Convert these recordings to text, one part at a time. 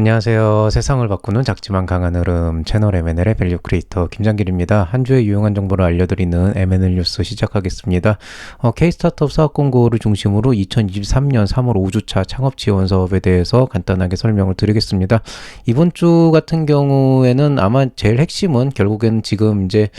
안녕하세요. 세상을 바꾸는 작지만 강한 흐름 채널 M&L의 밸류 크리에이터 김장길입니다. 한 주의 유용한 정보를 알려드리는 M&L 뉴스 시작하겠습니다. 어, K-스타트업 사업 공고를 중심으로 2023년 3월 5주차 창업 지원 사업에 대해서 간단하게 설명을 드리겠습니다. 이번 주 같은 경우에는 아마 제일 핵심은 결국에는 지금 이제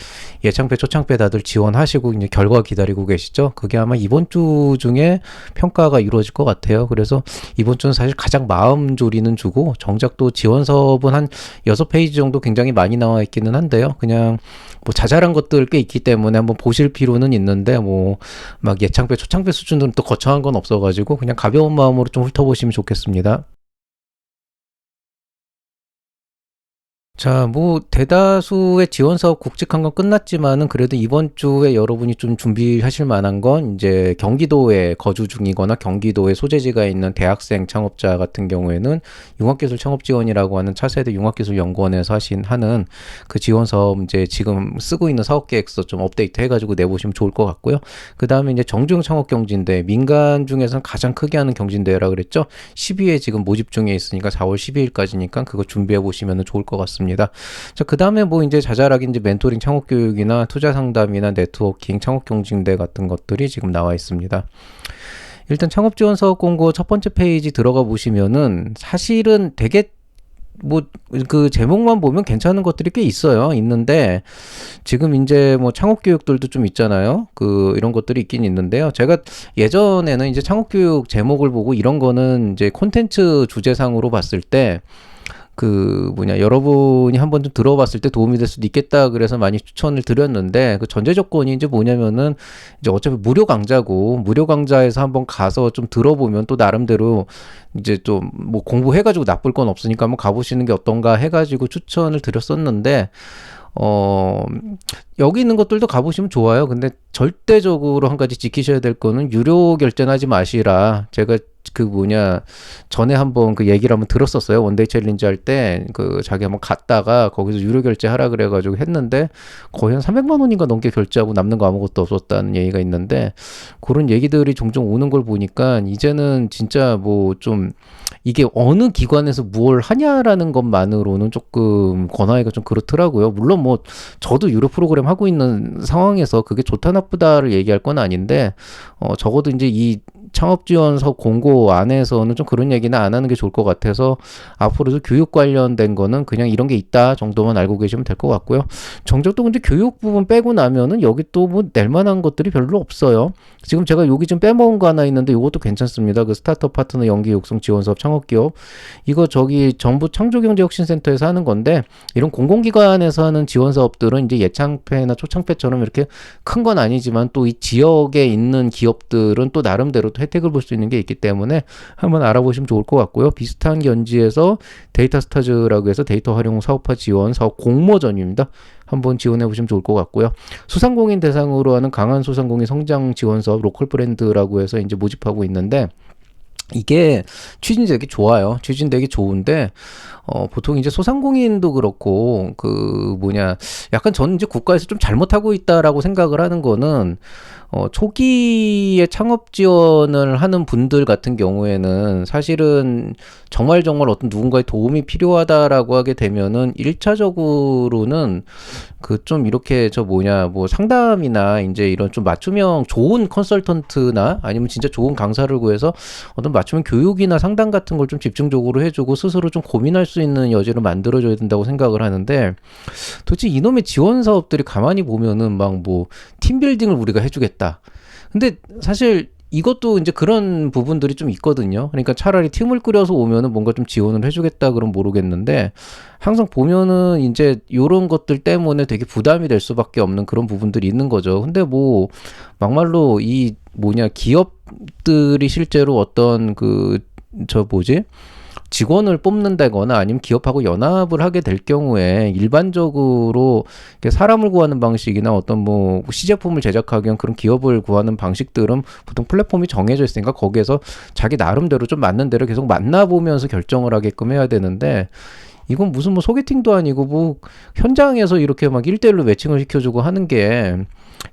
예창패, 초창패 다들 지원하시고 이제 결과 기다리고 계시죠. 그게 아마 이번 주 중에 평가가 이루어질 것 같아요. 그래서 이번 주는 사실 가장 마음 졸이는 주고 정작 또 지원 사업은 한 여섯 페이지 정도 굉장히 많이 나와 있기는 한데요. 그냥 뭐 자잘한 것들 꽤 있기 때문에 한번 보실 필요는 있는데 뭐 막 예창패, 초창패 수준으로 또 거창한 건 없어가지고 그냥 가벼운 마음으로 좀 훑어보시면 좋겠습니다. 자, 뭐 대다수의 지원 사업 국직한 건 끝났지만은 그래도 이번 주에 여러분이 좀 준비하실 만한 건 이제 경기도에 거주 중이거나 경기도에 소재지가 있는 대학생 창업자 같은 경우에는 융합기술 창업 지원이라고 하는 차세대 융합기술 연구원에서 하신 하는 그 지원 사업 이제 지금 쓰고 있는 사업 계획서 좀 업데이트 해가지고 내보시면 좋을 것 같고요. 그 다음에 이제 정중 창업 경진대 민간 중에서는 가장 크게 하는 경진대회라 그랬죠. 12회 지금 모집 중에 있으니까 4월 12일까지니까 그거 준비해 보시면 좋을 것 같습니다. 자, 그 다음에 뭐 이제 자잘하게 멘토링 창업 교육이나 투자 상담이나 네트워킹 창업 경진대 같은 것들이 지금 나와 있습니다. 일단 창업 지원 사업 공고 첫 번째 페이지 들어가 보시면은 사실은 되게 뭐 그 제목만 보면 괜찮은 것들이 꽤 있어요. 있는데 지금 이제 뭐 창업 교육들도 좀 있잖아요. 그 이런 것들이 있긴 있는데요. 제가 예전에는 이제 창업 교육 제목을 보고 이런 거는 이제 콘텐츠 주제상으로 봤을 때 그 뭐냐 여러분이 한번 좀 들어봤을 때 도움이 될 수도 있겠다. 그래서 많이 추천을 드렸는데 그 전제 조건이 이제 뭐냐면은 이제 어차피 무료 강좌고 무료 강좌에서 한번 가서 좀 들어보면 또 나름대로 이제 좀 뭐 공부해가지고 나쁠 건 없으니까 한번 가보시는 게 어떤가 해가지고 추천을 드렸었는데 어, 여기 있는 것들도 가보시면 좋아요. 근데 절대적으로 한 가지 지키셔야 될 거는 유료 결제하지 마시라. 제가 그 뭐냐 전에 한번 그 얘기를 한번 들었었어요 원데이 챌린지 할 때 그 자기 한번 갔다가 거기서 유료 결제하라 그래가지고 했는데 거의 한 300만 원인가 넘게 결제하고 남는 거 아무것도 없었다는 얘기가 있는데 그런 얘기들이 종종 오는 걸 보니까 이제는 진짜 뭐 좀 이게 어느 기관에서 무엇 하냐라는 것만으로는 조금 권하기가 좀 그렇더라고요 물론 뭐 저도 유료 프로그램 하고 있는 상황에서 그게 좋다 나쁘다를 얘기할 건 아닌데 어 적어도 이제 이 창업지원서 공고 안에서는 좀 그런 얘기는 안 하는 게 좋을 것 같아서 앞으로도 교육 관련된 거는 그냥 이런 게 있다 정도만 알고 계시면 될 것 같고요. 정적도 근데 교육 부분 빼고 나면은 여기 또 뭐 낼 만한 것들이 별로 없어요. 지금 제가 여기 좀 빼먹은 거 하나 있는데 이것도 괜찮습니다. 그 스타트업 파트너 연기 육성 지원 사업 창업 기업 이거 저기 정부 창조경제혁신센터에서 하는 건데 이런 공공기관에서 하는 지원 사업들은 이제 예창패나 초창패처럼 이렇게 큰 건 아니지만 또 이 지역에 있는 기업들은 또 나름대로 또 혜택을 볼 수 있는 게 있기 때문에 한번 알아보시면 좋을 것 같고요. 비슷한 견지에서 데이터 스타즈라고 해서 데이터 활용 사업화 지원 사업 공모전입니다. 한번 지원해 보시면 좋을 것 같고요. 소상공인 대상으로 하는 강한 소상공인 성장 지원 사업 로컬 브랜드라고 해서 이제 모집하고 있는데 이게 취진되기 좋아요. 취진되기 좋은데 어 보통 이제 소상공인도 그렇고 그 뭐냐 약간 저는 이제 국가에서 좀 잘못하고 있다라고 생각을 하는 거는 어, 초기에 창업 지원을 하는 분들 같은 경우에는 사실은 정말 정말 어떤 누군가의 도움이 필요하다라고 하게 되면은 일차적으로는 그 좀 이렇게 저 뭐냐 뭐 상담이나 이제 이런 좀 맞춤형 좋은 컨설턴트나 아니면 진짜 좋은 강사를 구해서 어떤 맞춤형 교육이나 상담 같은 걸 좀 집중적으로 해주고 스스로 좀 고민할 수 있는 여지를 만들어줘야 된다고 생각을 하는데 도대체 이놈의 지원 사업들이 가만히 보면은 막 뭐 팀빌딩을 우리가 해주겠다. 있다. 근데 사실 이것도 이제 그런 부분들이 좀 있거든요. 그러니까 차라리 팀을 꾸려서 오면은 뭔가 좀 지원을 해주겠다 그럼 모르겠는데 항상 보면은 이제 요런 것들 때문에 되게 부담이 될 수밖에 없는 그런 부분들이 있는 거죠. 근데 뭐 막말로 이 뭐냐 기업들이 실제로 어떤 그 저 뭐지 직원을 뽑는다거나 아니면 기업하고 연합을 하게 될 경우에 일반적으로 사람을 구하는 방식이나 어떤 뭐 시제품을 제작하기 위한 그런 기업을 구하는 방식들은 보통 플랫폼이 정해져 있으니까 거기에서 자기 나름대로 좀 맞는 대로 계속 만나보면서 결정을 하게끔 해야 되는데 이건 무슨 뭐 소개팅도 아니고 뭐 현장에서 이렇게 막 1대1로 매칭을 시켜주고 하는 게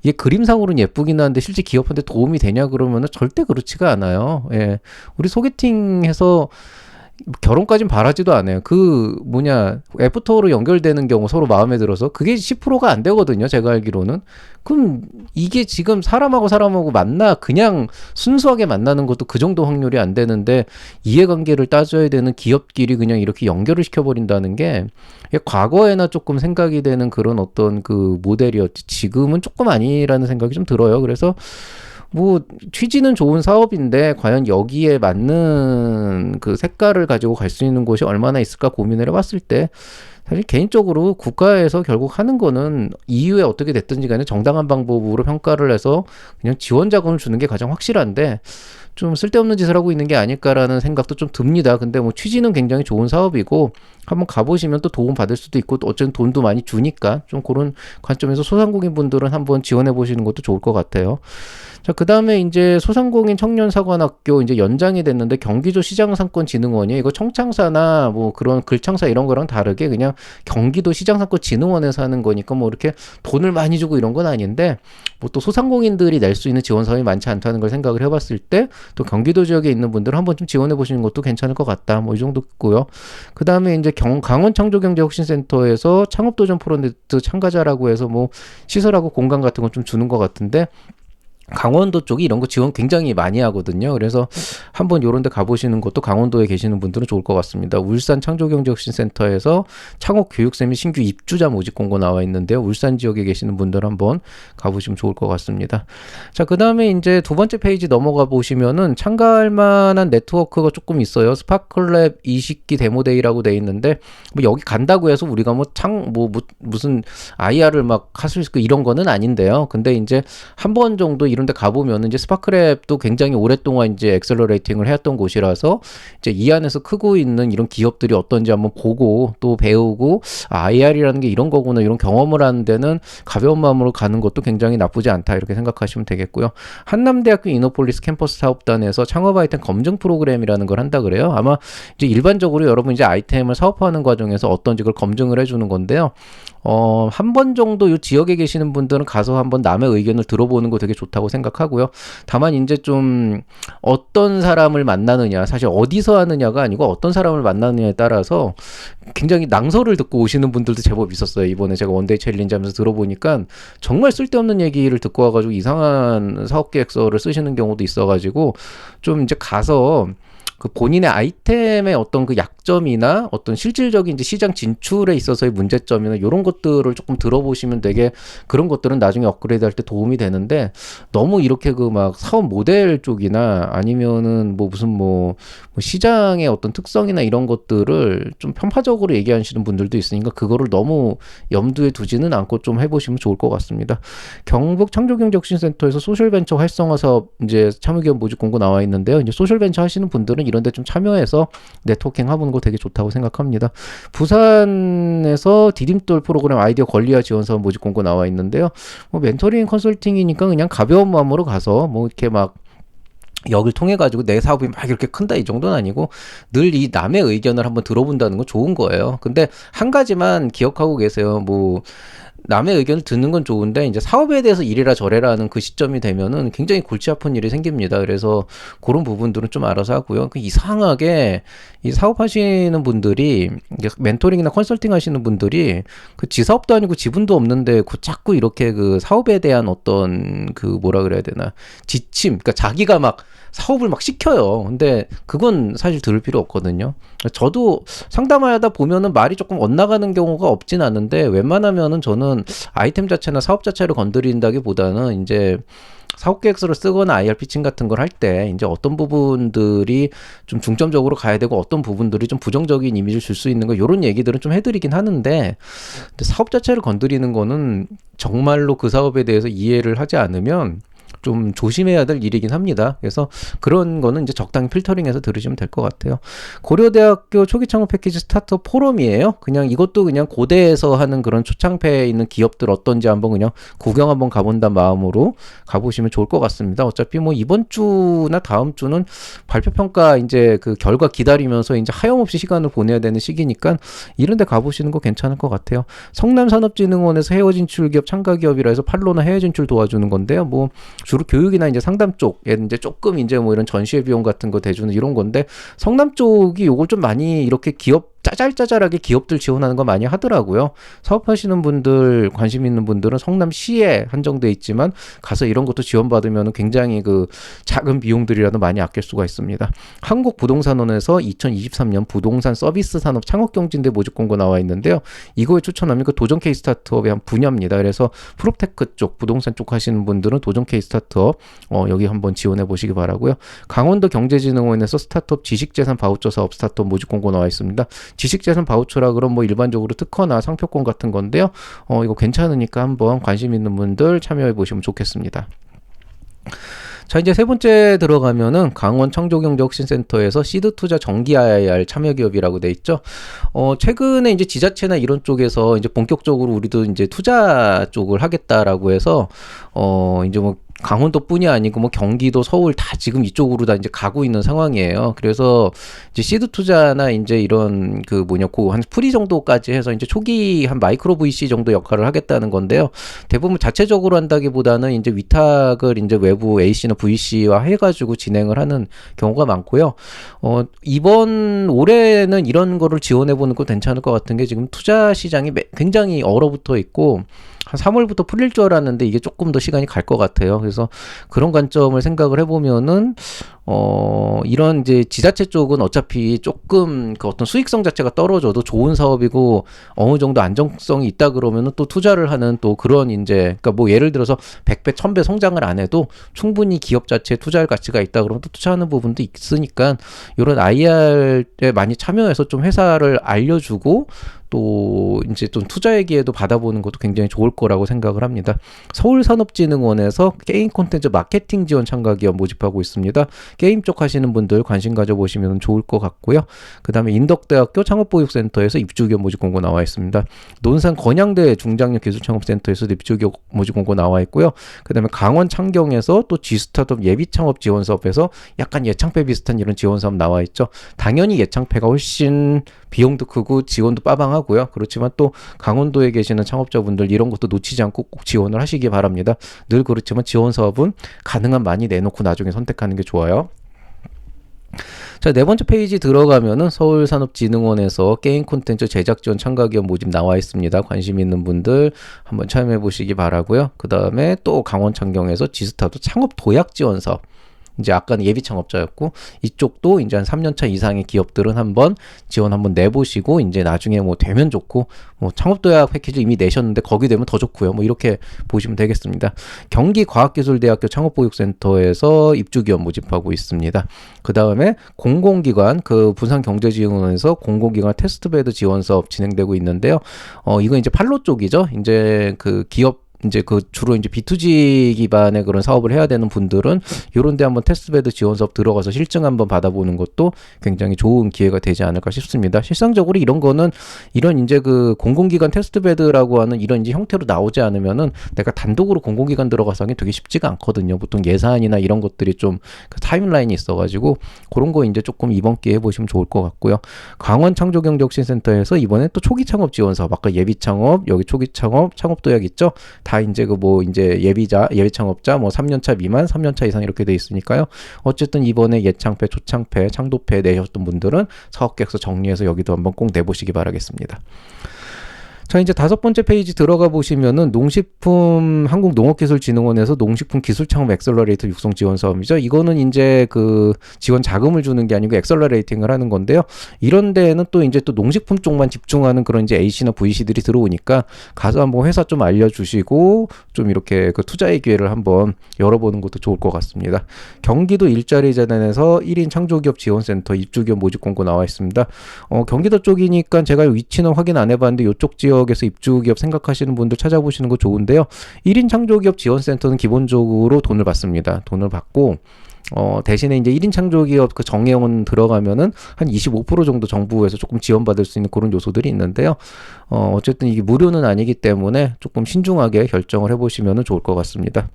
이게 그림상으로는 예쁘긴 한데 실제 기업한테 도움이 되냐 그러면은 절대 그렇지가 않아요. 예. 우리 소개팅해서 결혼까진 바라지도 않아요. 그 뭐냐 애프터로 연결되는 경우 서로 마음에 들어서 그게 10%가 안 되거든요. 제가 알기로는. 그럼 이게 지금 사람하고 사람하고 만나 그냥 순수하게 만나는 것도 그 정도 확률이 안 되는데 이해관계를 따져야 되는 기업끼리 그냥 이렇게 연결을 시켜버린다는 게 과거에나 조금 생각이 되는 그런 어떤 그 모델이었지 지금은 조금 아니라는 생각이 좀 들어요. 그래서 뭐 취지는 좋은 사업인데 과연 여기에 맞는 그 색깔을 가지고 갈 수 있는 곳이 얼마나 있을까 고민을 해봤을 때 사실 개인적으로 국가에서 결국 하는 거는 이후에 어떻게 됐든지 간에 정당한 방법으로 평가를 해서 그냥 지원 자금을 주는 게 가장 확실한데 좀 쓸데없는 짓을 하고 있는 게 아닐까라는 생각도 좀 듭니다. 근데 뭐 취지는 굉장히 좋은 사업이고 한번 가보시면 또 도움 받을 수도 있고 또 어쨌든 돈도 많이 주니까 좀 그런 관점에서 소상공인 분들은 한번 지원해 보시는 것도 좋을 것 같아요. 자, 그 다음에 이제 소상공인 청년사관학교 이제 연장이 됐는데 경기도 시장상권진흥원이 이거 청창사나 뭐 그런 글창사 이런 거랑 다르게 그냥 경기도 시장상권진흥원에서 하는 거니까 뭐 이렇게 돈을 많이 주고 이런 건 아닌데 뭐 또 소상공인들이 낼 수 있는 지원 사업이 많지 않다는 걸 생각을 해봤을 때 또 경기도 지역에 있는 분들 한번 좀 지원해 보시는 것도 괜찮을 것 같다. 뭐 이 정도 있고요. 그 다음에 이제 경, 강원 창조경제혁신센터에서 창업도전 프로젝트 참가자라고 해서 뭐 시설하고 공간 같은 거좀 주는 것 같은데 강원도 쪽이 이런 거 지원 굉장히 많이 하거든요. 그래서 한번 요런 데 가보시는 것도 강원도에 계시는 분들은 좋을 것 같습니다. 울산 창조경제혁신센터에서 창업 교육쌤이 신규 입주자 모집 공고 나와 있는데요. 울산 지역에 계시는 분들 한번 가보시면 좋을 것 같습니다. 자, 그 다음에 이제 두 번째 페이지 넘어가 보시면은 참가할 만한 네트워크가 조금 있어요. 스파클랩 20기 데모데이라고 돼 있는데 뭐 여기 간다고 해서 우리가 뭐 창, 뭐 무슨 IR을 막할수 있고 이런 거는 아닌데요. 근데 이제 한 번 정도 이런 데 가보면 이제 스파크랩도 굉장히 오랫동안 이제 엑셀러레이팅을 해왔던 곳이라서 이제 이 안에서 크고 있는 이런 기업들이 어떤지 한번 보고 또 배우고 아, IR이라는 게 이런 거구나 이런 경험을 하는 데는 가벼운 마음으로 가는 것도 굉장히 나쁘지 않다 이렇게 생각하시면 되겠고요. 한남대학교 이노폴리스 캠퍼스 사업단에서 창업 아이템 검증 프로그램이라는 걸 한다 그래요. 아마 이제 일반적으로 여러분 이제 아이템을 사업화하는 과정에서 어떤지 그걸 검증을 해주는 건데요. 어, 한 번 정도 이 지역에 계시는 분들은 가서 한번 남의 의견을 들어보는 거 되게 좋다고 생각하고요. 다만 이제 좀 어떤 사람을 만나느냐, 사실 어디서 하느냐가 아니고 어떤 사람을 만나느냐에 따라서 굉장히 낭설을 듣고 오시는 분들도 제법 있었어요. 이번에 제가 원데이 챌린지 하면서 들어보니까 정말 쓸데없는 얘기를 듣고 와가지고 이상한 사업 계획서를 쓰시는 경우도 있어가지고 좀 이제 가서 그 본인의 아이템의 어떤 그 약점이나 어떤 실질적인 이제 시장 진출에 있어서의 문제점이나 이런 것들을 조금 들어보시면 되게 그런 것들은 나중에 업그레이드 할 때 도움이 되는데 너무 이렇게 그 막 사업 모델 쪽이나 아니면은 뭐 무슨 뭐, 뭐 시장의 어떤 특성이나 이런 것들을 좀 편파적으로 얘기하시는 분들도 있으니까 그거를 너무 염두에 두지는 않고 좀 해보시면 좋을 것 같습니다. 경북 창조경제혁신센터에서 소셜벤처 활성화 사업 이제 참여기업 모집 공고 나와 있는데요. 이제 소셜벤처 하시는 분들은 이런 데 좀 참여해서 네트워킹 해보는 거 되게 좋다고 생각합니다. 부산에서 디딤돌 프로그램 아이디어 권리화 지원 사업 모집 공고 나와 있는데요. 뭐 멘토링 컨설팅이니까 그냥 가벼운 마음으로 가서 뭐 이렇게 막 역을 통해 가지고 내 사업이 막 이렇게 큰다 이 정도는 아니고 늘 이 남의 의견을 한번 들어본다는 건 좋은 거예요. 근데 한 가지만 기억하고 계세요. 뭐 남의 의견을 듣는 건 좋은데 이제 사업에 대해서 이래라 저래라 하는 그 시점이 되면은 굉장히 골치 아픈 일이 생깁니다. 그래서 그런 부분들은 좀 알아서 하고요. 그 이상하게 이 사업하시는 분들이 멘토링이나 컨설팅 하시는 분들이 그 지사업도 아니고 지분도 없는데 그 자꾸 이렇게 그 사업에 대한 어떤 그 뭐라 그래야 되나 지침 그러니까 자기가 막 사업을 막 시켜요. 근데 그건 사실 들을 필요 없거든요. 저도 상담하다 보면은 말이 조금 엇나가는 경우가 없진 않은데 웬만하면은 저는 아이템 자체나 사업 자체를 건드린다기보다는 이제 사업 계획서를 쓰거나 IR 피칭 같은 걸 할 때 이제 어떤 부분들이 좀 중점적으로 가야 되고 어떤 부분들이 좀 부정적인 이미지를 줄 수 있는 거 이런 얘기들은 좀 해드리긴 하는데 사업 자체를 건드리는 거는 정말로 그 사업에 대해서 이해를 하지 않으면 좀 조심해야 될 일이긴 합니다. 그래서 그런 거는 이제 적당히 필터링해서 들으시면 될 것 같아요. 고려대학교 초기 창업 패키지 스타트업 포럼이에요. 그냥 이것도 그냥 고대에서 하는 그런 초창패에 있는 기업들 어떤지 한번 그냥 구경 한번 가본다 마음으로 가보시면 좋을 것 같습니다. 어차피 뭐 이번 주나 다음 주는 발표 평가 이제 그 결과 기다리면서 이제 하염없이 시간을 보내야 되는 시기니까 이런 데 가보시는 거 괜찮을 것 같아요. 성남산업진흥원에서 해외 진출 기업 참가 기업이라 해서 팔로나 해외 진출 도와주는 건데요. 뭐 주로 교육이나 이제 상담 쪽에 이제 조금 이제 뭐 이런 전시회 비용 같은 거 대주는 이런 건데 성남 쪽이 요걸 좀 많이 이렇게 기업 짜잘짜잘하게 기업들 지원하는 거 많이 하더라고요. 사업하시는 분들 관심 있는 분들은 성남시에 한정돼 있지만 가서 이런 것도 지원받으면 굉장히 그 작은 비용들이라도 많이 아낄 수가 있습니다. 한국 부동산원에서 2023년 부동산 서비스 산업 창업 경진대 모집 공고 나와 있는데요. 이거에 추천하면 그 도전 케이스 스타트업의 한 분야입니다. 그래서 프로테크 쪽 부동산 쪽 하시는 분들은 도전 케이스 스타트업 어, 여기 한번 지원해 보시기 바라고요. 강원도 경제진흥원에서 스타트업 지식재산 바우처 사업 스타트업 모집 공고 나와 있습니다. 지식재산 바우처라 그럼 뭐 일반적으로 특허나 상표권 같은 건데요. 어, 이거 괜찮으니까 한번 관심 있는 분들 참여해 보시면 좋겠습니다. 자 이제 세 번째 들어가면은 강원 창조경제혁신센터에서 시드 투자 정기 IR 참여 기업이라고 돼 있죠. 어 최근에 이제 지자체나 이런 쪽에서 이제 본격적으로 우리도 이제 투자 쪽을 하겠다라고 해서 어 이제 뭐 강원도뿐이 아니고 뭐 경기도, 서울 다 지금 이쪽으로 다 이제 가고 있는 상황이에요. 그래서 이제 시드 투자나 이제 이런 그 뭐냐 고 한 프리 정도까지 해서 이제 초기 한 마이크로 VC 정도 역할을 하겠다는 건데요. 대부분 자체적으로 한다기보다는 이제 위탁을 이제 외부 A씨나 VC와 해가지고 진행을 하는 경우가 많고요. 어 이번 올해는 이런 거를 지원해 보는 거 괜찮을 것 같은 게 지금 투자 시장이 굉장히 얼어붙어 있고. 한 3월부터 풀릴 줄 알았는데 이게 조금 더 시간이 갈 것 같아요. 그래서 그런 관점을 생각을 해보면은 어, 이런 이제 지자체 쪽은 어차피 조금 그 어떤 수익성 자체가 떨어져도 좋은 사업이고 어느 정도 안정성이 있다 그러면은 또 투자를 하는 또 그런 이제 그러니까 뭐 예를 들어서 100배, 1000배 성장을 안 해도 충분히 기업 자체에 투자할 가치가 있다 그러면 또 투자하는 부분도 있으니까 이런 IR에 많이 참여해서 좀 회사를 알려주고 또 이제 좀 투자 얘기에도 받아보는 것도 굉장히 좋을 거라고 생각을 합니다. 서울산업진흥원에서 게임 콘텐츠 마케팅 지원 참가 기업 모집하고 있습니다. 게임 쪽 하시는 분들 관심 가져보시면 좋을 것 같고요. 그 다음에 인덕대학교 창업보육센터에서 입주기업 모집 공고 나와 있습니다. 논산 건양대 중장년 기술창업센터에서 입주기업 모집 공고 나와 있고요. 그 다음에 강원 창경에서 또 G스타트업 예비창업 지원 사업에서 약간 예창패 비슷한 이런 지원 사업 나와 있죠. 당연히 예창패가 훨씬 비용도 크고 지원도 빠방하고 요. 그렇지만 또 강원도에 계시는 창업자분들 이런 것도 놓치지 않고 꼭 지원을 하시기 바랍니다. 늘 그렇지만 지원 사업은 가능한 많이 내놓고 나중에 선택하는 게 좋아요. 자, 네 번째 페이지 들어가면은 서울산업진흥원에서 게임 콘텐츠 제작 지원 참가 기업 모집 나와 있습니다. 관심 있는 분들 한번 참여해 보시기 바라고요. 그 다음에 또 강원 창경에서 지스타도 창업 도약 지원 사업 이제 아까는 예비 창업자였고 이쪽도 이제 한 3년차 이상의 기업들은 한번 지원 한번 내보시고 이제 나중에 뭐 되면 좋고 뭐 창업도약 패키지 이미 내셨는데 거기 되면 더 좋고요. 뭐 이렇게 보시면 되겠습니다. 경기과학기술대학교 창업보육센터에서 입주기업 모집하고 있습니다. 그 다음에 공공기관 그 부산경제지원원에서 공공기관 테스트베드 지원 사업 진행되고 있는데요. 어 이건 이제 팔로 쪽이죠. 이제 그 기업 이제 그 주로 이제 B2G 기반의 그런 사업을 해야 되는 분들은 요런 데 한번 테스트베드 지원 사업 들어가서 실증 한번 받아보는 것도 굉장히 좋은 기회가 되지 않을까 싶습니다. 실상적으로 이런 거는 이런 이제 그 공공기관 테스트베드라고 하는 이런 이제 형태로 나오지 않으면은 내가 단독으로 공공기관 들어가서 하기 되게 쉽지가 않거든요. 보통 예산이나 이런 것들이 좀 그 타임라인이 있어가지고 그런 거 이제 조금 이번 기회에 보시면 좋을 것 같고요. 강원 창조경제혁신센터에서 이번에 또 초기 창업 지원 사업 아까 예비 창업 여기 초기 창업 창업 도약 있죠. 다 이제 그 뭐 이제 예비자, 예비 창업자 뭐 3년차 미만, 3년차 이상 이렇게 돼 있으니까요. 어쨌든 이번에 예창패, 초창패, 창도패 내셨던 분들은 사업 계획서 정리해서 여기도 한번 꼭 내보시기 바라겠습니다. 자, 이제 다섯 번째 페이지 들어가 보시면은 농식품 한국농업기술진흥원에서 농식품 기술 창업 엑셀러레이터 육성 지원 사업이죠. 이거는 이제 그 지원 자금을 주는 게 아니고 엑셀러레이팅을 하는 건데요. 이런 데에는 또 이제 또 농식품 쪽만 집중하는 그런 이제 A씨나 VC들이 들어오니까 가서 한번 회사 좀 알려주시고 좀 이렇게 그 투자의 기회를 한번 열어보는 것도 좋을 것 같습니다. 경기도 일자리 재단에서 1인 창조기업 지원센터 입주기업 모집 공고 나와 있습니다. 어, 경기도 쪽이니까 제가 위치는 확인 안 해봤는데 이쪽 지역 지역에서 입주 기업 생각하시는 분들 찾아보시는 거 좋은데요. 1인 창조기업 지원센터는 기본적으로 돈을 받습니다. 돈을 받고 어, 대신에 이제 1인 창조기업 그 정회원 들어가면은 한 25% 정도 정부에서 조금 지원받을 수 있는 그런 요소들이 있는데요. 어, 어쨌든 이게 무료는 아니기 때문에 조금 신중하게 결정을 해보시면 좋을 것 같습니다.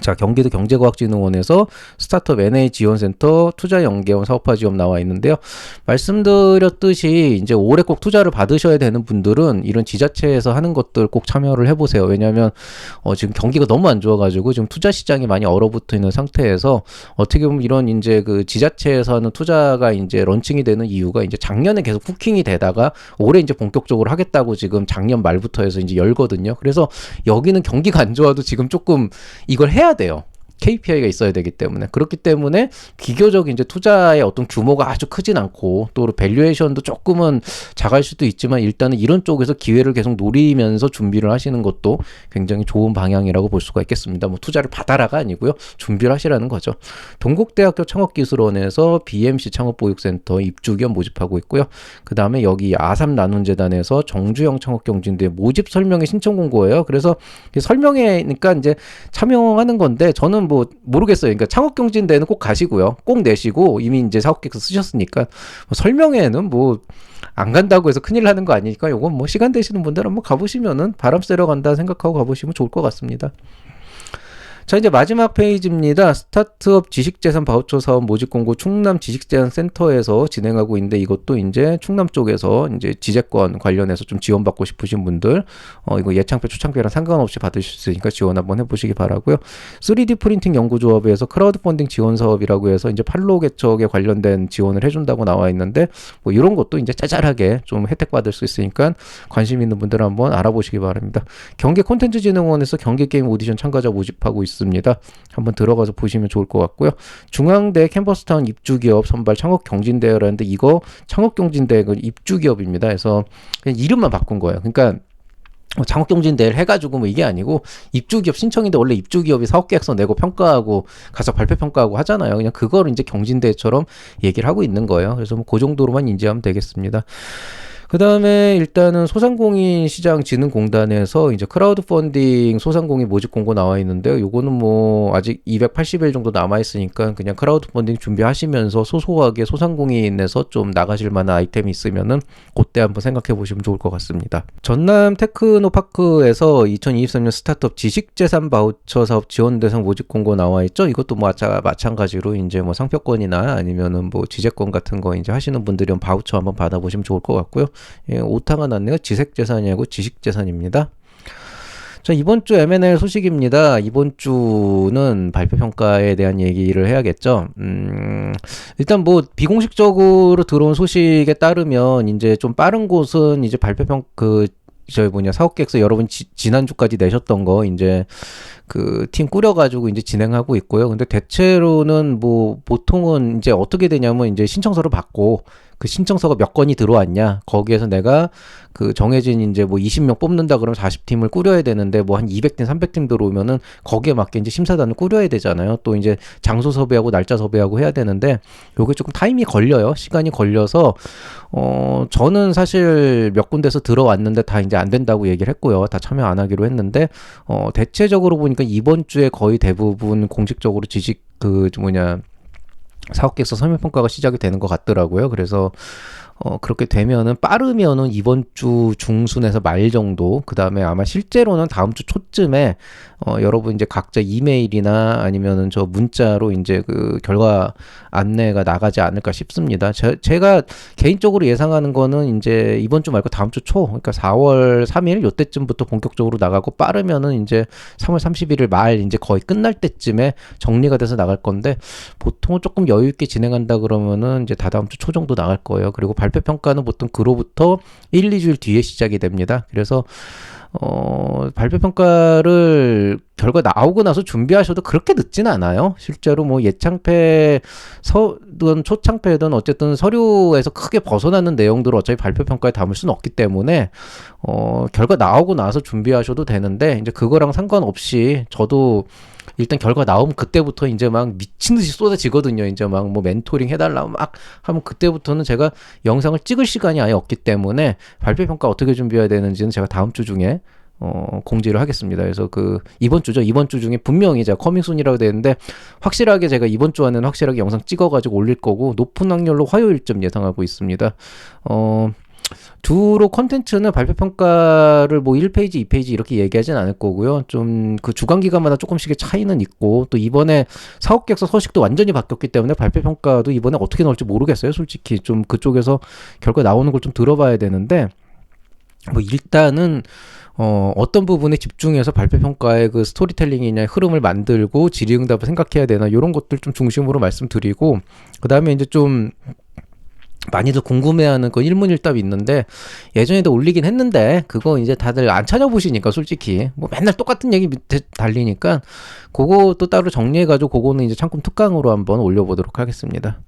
자, 경기도 경제과학진흥원에서 스타트업 NA 지원센터 투자 연계원 사업화 지원 나와 있는데요. 말씀드렸듯이 이제 올해 꼭 투자를 받으셔야 되는 분들은 이런 지자체에서 하는 것들 꼭 참여를 해보세요. 왜냐하면 어, 지금 경기가 너무 안 좋아가지고 지금 투자 시장이 많이 얼어붙어 있는 상태에서 어떻게 보면 이런 이제 그 지자체에서 하는 투자가 이제 런칭이 되는 이유가 이제 작년에 계속 후킹이 되다가 올해 이제 본격적으로 하겠다고 지금 작년 말부터 해서 이제 열거든요. 그래서 여기는 경기가 안 좋아도 지금 조금 이걸 해야 돼요. KPI가 있어야 되기 때문에 그렇기 때문에 비교적 이제 투자의 어떤 규모가 아주 크진 않고 또 밸류에이션도 조금은 작을 수도 있지만 일단은 이런 쪽에서 기회를 계속 노리면서 준비를 하시는 것도 굉장히 좋은 방향이라고 볼 수가 있겠습니다. 뭐 투자를 받아라가 아니고요 준비를 하시라는 거죠. 동국대학교 창업기술원에서 BMC 창업보육센터 입주기업 모집하고 있고요. 그 다음에 여기 아삼 나눔재단에서 정주영 창업경진대 모집 설명회 신청 공고예요. 그래서 설명회니까 이제 참여하는 건데 저는 뭐 모르겠어요. 그러니까 창업경진대는 꼭 가시고요. 꼭 내시고 이미 이제 사업계획서 쓰셨으니까 뭐 설명회는 뭐 안 간다고 해서 큰일 나는 거 아니니까 요건 뭐 시간 되시는 분들 한번 가보시면은 바람 쐬러 간다 생각하고 가보시면 좋을 것 같습니다. 자 이제 마지막 페이지입니다. 스타트업 지식재산 바우처 사업 모집 공고 충남 지식재산 센터에서 진행하고 있는데 이것도 이제 충남 쪽에서 이제 지재권 관련해서 좀 지원받고 싶으신 분들 어 이거 예창표 초창표랑 상관없이 받으실 수 있으니까 지원 한번 해보시기 바라고요. 3D 프린팅 연구조합에서 크라우드 펀딩 지원 사업이라고 해서 이제 팔로우 개척에 관련된 지원을 해준다고 나와 있는데 뭐 이런 것도 이제 짜잘하게 좀 혜택 받을 수 있으니까 관심 있는 분들 한번 알아보시기 바랍니다. 경기 콘텐츠진흥원에서 경기 게임 오디션 참가자 모집하고 있습니다. 있습니다. 한번 들어가서 보시면 좋을 것 같고요. 중앙대 캠퍼스타운 입주기업 선발 창업경진대회라는데 이거 창업경진대회 입주기업입니다. 그래서 그냥 이름만 바꾼 거예요. 그러니까 뭐 창업경진대회를 해가지고 뭐 이게 아니고 입주기업 신청인데 원래 입주기업이 사업계획서 내고 평가하고 가서 발표평가하고 하잖아요. 그냥 그거를 이제 경진대회처럼 얘기를 하고 있는 거예요. 그래서 뭐 그 정도로만 인지하면 되겠습니다. 그 다음에 일단은 소상공인 시장 진흥공단에서 이제 크라우드 펀딩 소상공인 모집 공고 나와 있는데요. 요거는 뭐 아직 280일 정도 남아 있으니까 그냥 크라우드 펀딩 준비하시면서 소소하게 소상공인에서 좀 나가실 만한 아이템이 있으면은 그때 한번 생각해 보시면 좋을 것 같습니다. 전남 테크노파크에서 2023년 스타트업 지식재산 바우처 사업 지원 대상 모집 공고 나와 있죠. 이것도 뭐 마찬가지로 이제 뭐 상표권이나 아니면은 뭐 지재권 같은 거 이제 하시는 분들은 바우처 한번 받아보시면 좋을 것 같고요. 예, 오타가 났네요. 지색재산이 고 지식재산입니다. 자, 이번 주 M&A 소식입니다. 이번 주는 발표 평가에 대한 얘기를 해야겠죠. 음, 일단 뭐 비공식적으로 들어온 소식에 따르면 이제 좀 빠른 곳은 이제 발표 평그 저희 뭐냐 사업 계획서 여러분 지, 지난주까지 내셨던 거 이제 그 팀 꾸려가지고 이제 진행하고 있고요. 근데 대체로는 뭐 보통은 이제 어떻게 되냐면 이제 신청서를 받고 그 신청서가 몇 건이 들어왔냐. 거기에서 내가 그 정해진 이제 뭐 20명 뽑는다 그러면 40팀을 꾸려야 되는데 뭐 한 200팀 300팀 들어오면은 거기에 맞게 이제 심사단을 꾸려야 되잖아요. 또 이제 장소 섭외하고 날짜 섭외하고 해야 되는데 요게 조금 타임이 걸려요. 시간이 걸려서 어 저는 사실 몇 군데서 들어왔는데 다 이제 안 된다고 얘기를 했고요. 다 참여 안 하기로 했는데 어 대체적으로 보니까 이번 주에 거의 대부분 공식적으로 지식 그 뭐냐 사업 계획서 설명평가가 시작이 되는 것 같더라고요. 그래서 어, 그렇게 되면은 빠르면은 이번 주 중순에서 말 정도, 그 다음에 아마 실제로는 다음 주 초쯤에 어, 여러분 이제 각자 이메일이나 아니면은 저 문자로 이제 그 결과 안내가 나가지 않을까 싶습니다. 제, 제가 개인적으로 예상하는 거는 이제 이번 주 말고 다음 주 초, 그러니까 4월 3일 요때쯤부터 본격적으로 나가고 빠르면은 이제 3월 31일 말 이제 거의 끝날 때쯤에 정리가 돼서 나갈 건데 보통은 조금 여유 있게 진행한다 그러면은 이제 다다음 주 초 정도 나갈 거예요. 그리고 발표 평가는 보통 그로부터 1, 2주일 뒤에 시작이 됩니다. 그래서 어, 발표 평가를 결과 나오고 나서 준비하셔도 그렇게 늦진 않아요. 실제로 뭐 예창패 서든 초창패든 어쨌든 서류에서 크게 벗어나는 내용들을 어차피 발표 평가에 담을 수는 없기 때문에 어, 결과 나오고 나서 준비하셔도 되는데 이제 그거랑 상관없이 저도 일단 결과 나오면 그때부터 이제 막 미친 듯이 쏟아지거든요. 이제 막 뭐 멘토링 해달라고 막 하면 그때부터는 제가 영상을 찍을 시간이 아예 없기 때문에 발표 평가 어떻게 준비해야 되는지는 제가 다음 주 중에 어, 공지를 하겠습니다. 그래서 그 이번 주죠. 이번 주 중에 분명히 제가 커밍순이라고 되는데 확실하게 제가 이번 주 안에는 확실하게 영상 찍어가지고 올릴 거고 높은 확률로 화요일쯤 예상하고 있습니다. 어, 주로 컨텐츠는 발표 평가를 뭐 1페이지, 2페이지 이렇게 얘기하진 않을 거고요. 좀 그 주간 기간마다 조금씩의 차이는 있고 또 이번에 사업 계획서 서식도 완전히 바뀌었기 때문에 발표 평가도 이번에 어떻게 나올지 모르겠어요. 솔직히 좀 그쪽에서 결과 나오는 걸 좀 들어봐야 되는데 뭐 일단은 어, 어떤 부분에 집중해서 발표 평가의 그 스토리텔링이냐 흐름을 만들고 질의응답을 생각해야 되나 이런 것들 좀 중심으로 말씀드리고 그 다음에 이제 좀 많이들 궁금해하는 그 일문일답이 있는데 예전에도 올리긴 했는데 그거 이제 다들 안 찾아보시니까 솔직히 뭐 맨날 똑같은 얘기 밑에 달리니까 그거 또 따로 정리해가지고 그거는 이제 창금 특강으로 한번 올려보도록 하겠습니다.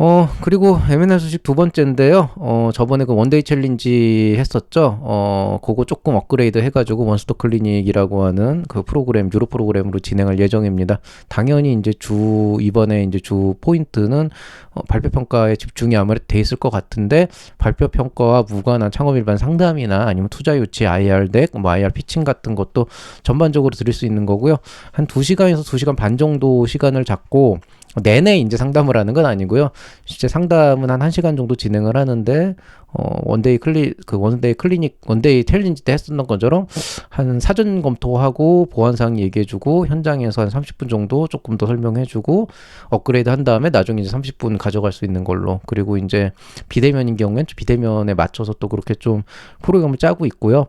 어, 그리고 M&A 소식 두 번째인데요. 어, 저번에 그 원데이 챌린지 했었죠. 어, 그거 조금 업그레이드 해가지고 원스톱 클리닉이라고 하는 그 프로그램, 유로 프로그램으로 진행할 예정입니다. 당연히 이제 주, 이번에 이제 주 포인트는 어, 발표 평가에 집중이 아무래도 돼 있을 것 같은데 발표 평가와 무관한 창업 일반 상담이나 아니면 투자 유치 IR 덱, 뭐 IR 피칭 같은 것도 전반적으로 드릴 수 있는 거고요. 한 두시간에서두시간반 정도 시간을 잡고 내내 이제 상담을 하는 건 아니고요. 실제 상담은 한 1시간 정도 진행을 하는데 어 원데이 클리 그 원데이 클리닉 원데이 챌린지 때 했었던 것처럼 한 사전 검토하고 보안사항 얘기해 주고 현장에서 한 30분 정도 조금 더 설명해 주고 업그레이드 한 다음에 나중에 이제 30분 가져갈 수 있는 걸로 그리고 이제 비대면인 경우엔 비대면에 맞춰서 또 그렇게 좀 프로그램을 짜고 있고요.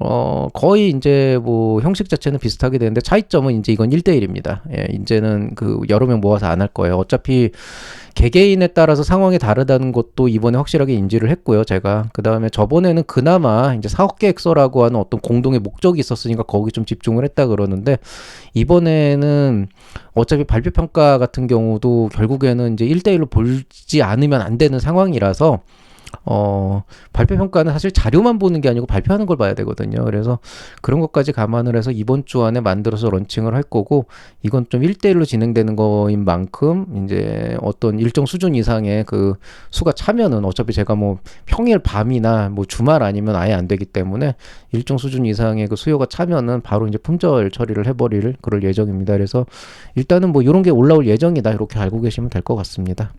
어, 거의 이제 뭐 형식 자체는 비슷하게 되는데 차이점은 이제 이건 1대1입니다. 예, 이제는 그 여러 명 모아서 안 할 거예요. 어차피 개개인에 따라서 상황이 다르다는 것도 이번에 확실하게 인지를 했고요. 제가. 그 다음에 저번에는 그나마 이제 사업계획서라고 하는 어떤 공동의 목적이 있었으니까 거기 좀 집중을 했다 그러는데 이번에는 어차피 발표평가 같은 경우도 결국에는 이제 1대1로 볼지 않으면 안 되는 상황이라서 어, 발표 평가는 사실 자료만 보는 게 아니고 발표하는 걸 봐야 되거든요. 그래서 그런 것까지 감안을 해서 이번 주 안에 만들어서 런칭을 할 거고 이건 좀 1대1로 진행되는 거인 만큼 이제 어떤 일정 수준 이상의 그 수가 차면은 어차피 제가 뭐 평일 밤이나 뭐 주말 아니면 아예 안 되기 때문에 일정 수준 이상의 그 수요가 차면은 바로 이제 품절 처리를 해버릴 그럴 예정입니다. 그래서 일단은 뭐 이런 게 올라올 예정이다 이렇게 알고 계시면 될 것 같습니다.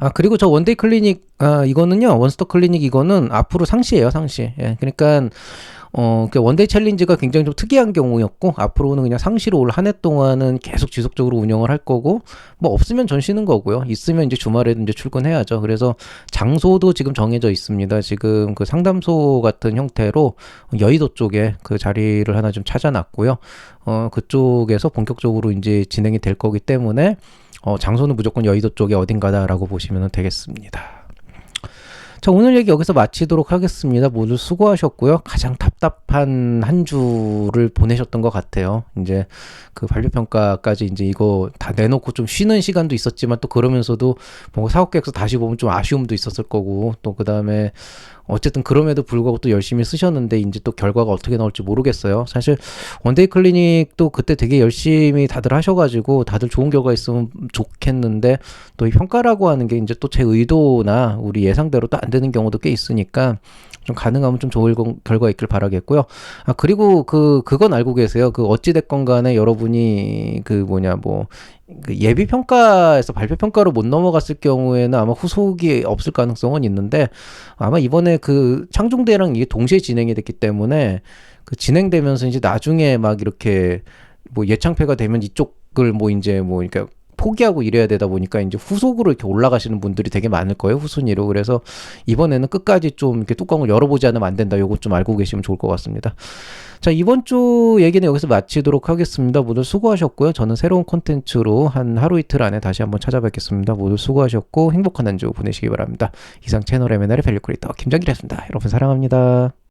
아 그리고 저 원데이 클리닉 아 이거는요 원스톱 클리닉 이거는 앞으로 상시예요 상시. 예, 그러니까 어, 그 원데이 챌린지가 굉장히 좀 특이한 경우였고, 앞으로는 그냥 상시로 올 한 해 동안은 계속 지속적으로 운영을 할 거고, 뭐 없으면 전 쉬는 거고요. 있으면 이제 주말에도 이제 출근해야죠. 그래서 장소도 지금 정해져 있습니다. 지금 그 상담소 같은 형태로 여의도 쪽에 그 자리를 하나 좀 찾아놨고요. 어, 그쪽에서 본격적으로 이제 진행이 될 거기 때문에, 어, 장소는 무조건 여의도 쪽에 어딘가다라고 보시면 되겠습니다. 자, 오늘 얘기 여기서 마치도록 하겠습니다. 모두 수고하셨고요. 가장 답답한 한 주를 보내셨던 것 같아요. 이제 그 발표평가까지 이제 이거 다 내놓고 좀 쉬는 시간도 있었지만 또 그러면서도 뭔가 사업 계획서 다시 보면 좀 아쉬움도 있었을 거고 또 그 다음에 어쨌든 그럼에도 불구하고 또 열심히 쓰셨는데 이제 또 결과가 어떻게 나올지 모르겠어요. 사실 원데이 클리닉도 그때 되게 열심히 다들 하셔가지고 다들 좋은 결과 있으면 좋겠는데 또 이 평가라고 하는 게 이제 또 제 의도나 우리 예상대로 또 안 되는 경우도 꽤 있으니까 좀 가능하면 좀 좋은 결과 있길 바라겠고요. 아 그리고 그 그건 알고 계세요. 그 어찌 됐건 간에 여러분이 그 뭐냐 뭐 그 예비 평가에서 발표 평가로 못 넘어갔을 경우에는 아마 후속이 없을 가능성은 있는데 아마 이번에 그 창중대랑 이게 동시에 진행이 됐기 때문에 그 진행되면서 이제 나중에 막 이렇게 뭐 예창패가 되면 이쪽 을 뭐 이제 뭐 그러니까 포기하고 이래야 되다 보니까 이제 후속으로 이렇게 올라가시는 분들이 되게 많을 거예요 후순위로. 그래서 이번에는 끝까지 좀 이렇게 뚜껑을 열어보지 않으면 안 된다. 요거 좀 알고 계시면 좋을 것 같습니다. 자 이번 주 얘기는 여기서 마치도록 하겠습니다. 모두 수고하셨고요. 저는 새로운 콘텐츠로 한 하루 이틀 안에 다시 한번 찾아뵙겠습니다. 모두 수고하셨고 행복한 한 주 보내시기 바랍니다. 이상 채널 M&A의 밸류 크리에이터 김정길이었습니다. 여러분 사랑합니다